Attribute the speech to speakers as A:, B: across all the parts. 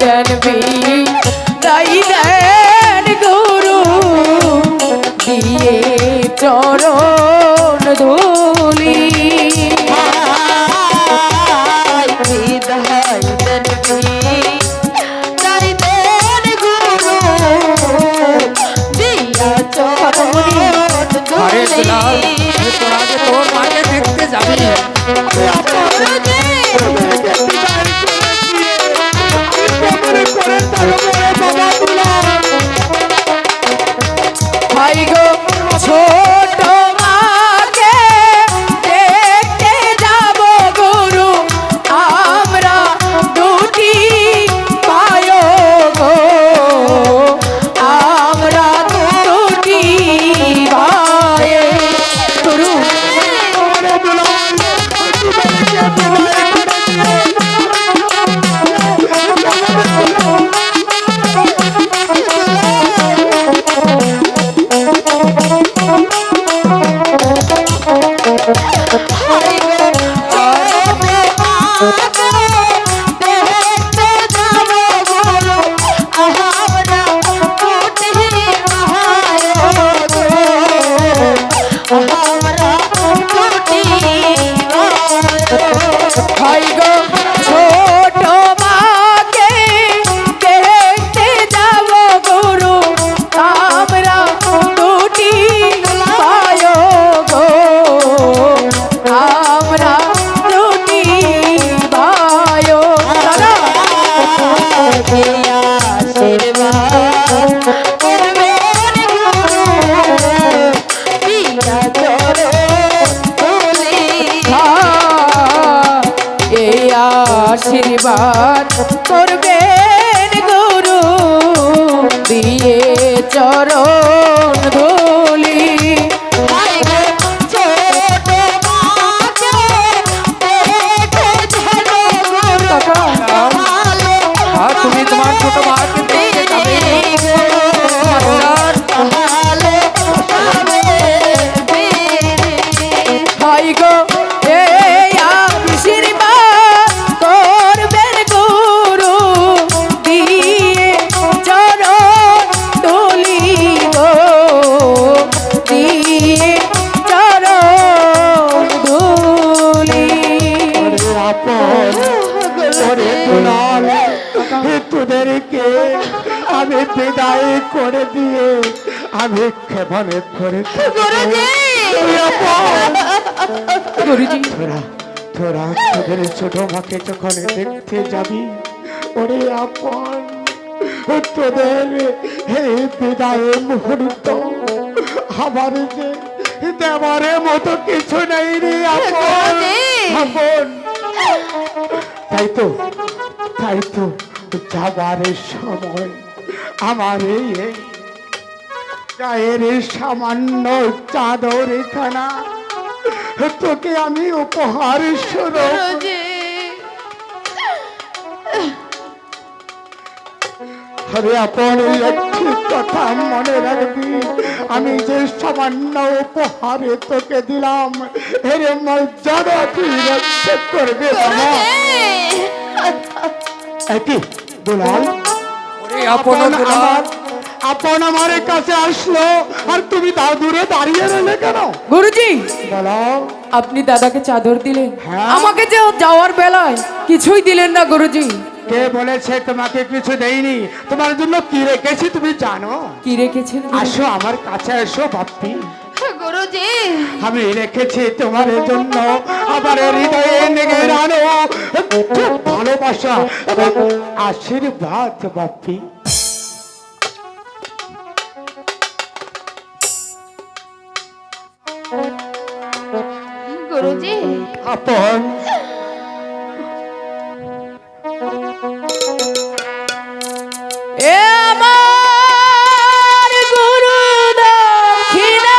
A: দেন B
B: ভাই করবেন গুরু দিয়ে চরণ
A: বিদায় করে দিয়ে আমি ক্ষেমনে করে তোরা তোরা তোদের ছোট মাকে যখন দেখতে যাবি ওরে আপন তোদের এই বিদায় মুহূর্ত আমার যে দেওয়ারে মতো কিছু নেই রে আপন। আপন। তাই তো তাই তো যাবার সময় আমার এই এই সামান্য চাদর খানা তোকে আমি উপহার স্বরূপ আরে আপন একটি কথা মনে রাখবি। আমি যে সামান্য উপহারে তোকে দিলাম এর মর্যাদা তুই রক্ষা করবে একই দুলাল?
C: আপন
A: আপন আমার। আপন আমার কাছে আসলো। আর তুমি তা দূরে দাঁড়িয়ে রইলে কেন?
B: গুরুজি
A: বলো
B: আপনি দাদাকে চাদর দিলেন।
A: হ্যাঁ।
B: আমাকে যে যাওয়ার বেলায় কিছুই দিলেন না গুরুজি।
A: কে বলেছে তোমাকে কিছু দেইনি? তোমার জন্য কি রেখেছি তুমি জানো?
B: কি রেখেছেন
A: আসো আমার কাছে এসো বাপ্পি
B: গুরুজি।
A: আমি রেখেছি তোমার জন্য। আবার হৃদয়ে নেগে ভালোবাসা আশীর্বাদ বাপ্পি
B: গুরুজি
A: আপন।
B: এ গুরু দক্ষিণা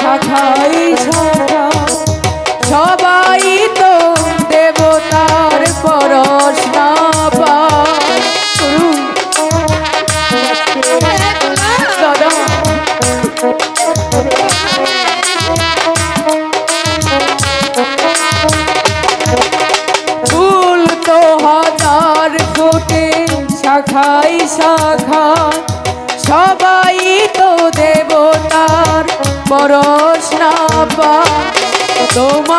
B: সাধাই পরশ না পা তোমারই